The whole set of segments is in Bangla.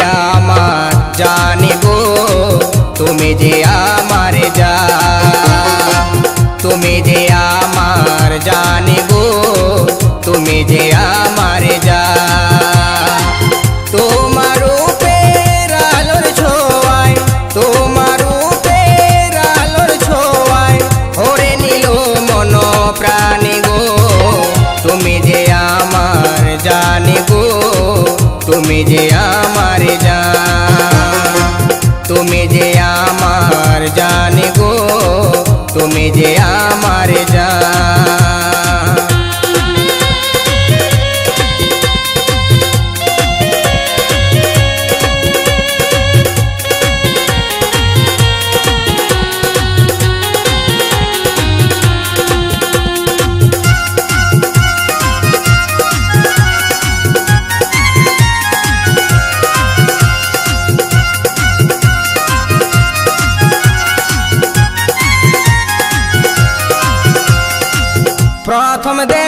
আমার জানিব তুমি যে আমার যা। তুমি যে আমার জানিব তুমি যে আমার যা। তুমি যে আমার জানিব তুমি যে আমার Yeah. from there.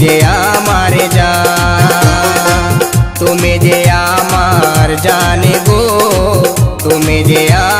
जे आमार जा तुम्हें जे आमार जाने गो तुम्हें जे आ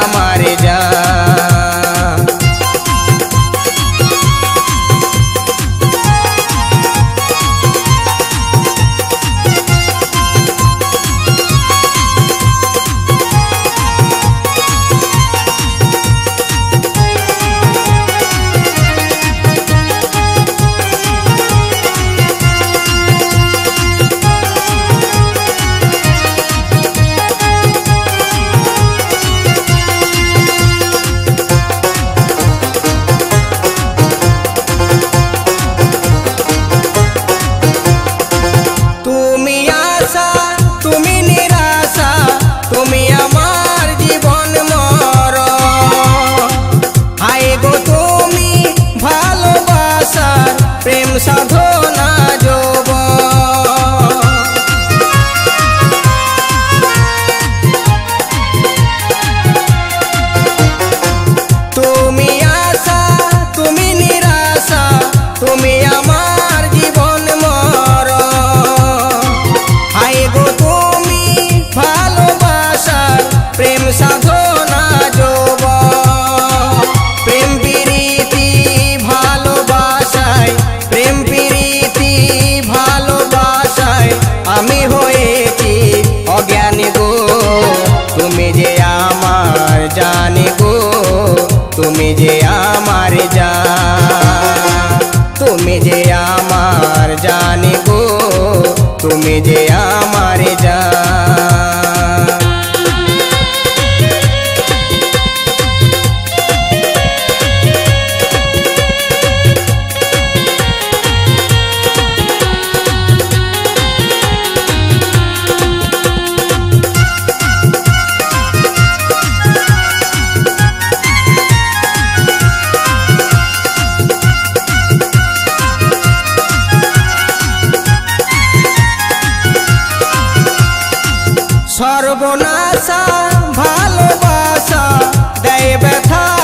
তুমি যে আমার সর্বনাশা ভালোবাসা দেয় ব্যথা।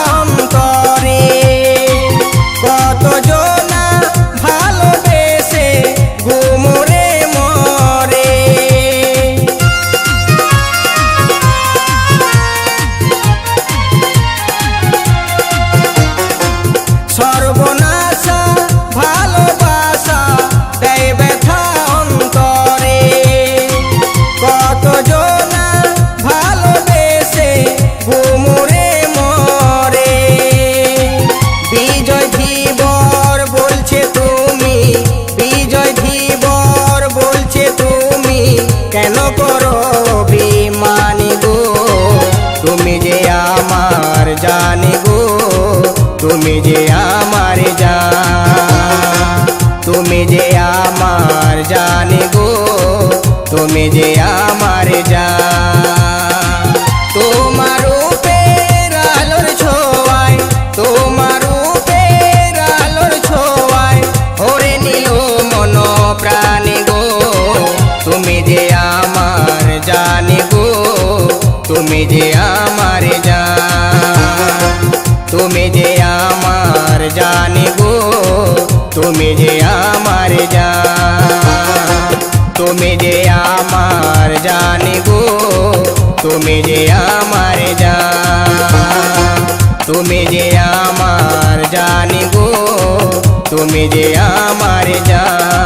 তুমি যে আমার জান, তুমি যে আমার জানি গো, তুমি যে আমার গো। তুমি যে আমার জানি গো, তুমি যে তুমি যে আমার জান, তুমি যে আমার জানি তুমি যে আমার জান, তুমি যে আমার জানি তুমি যে আমার জান।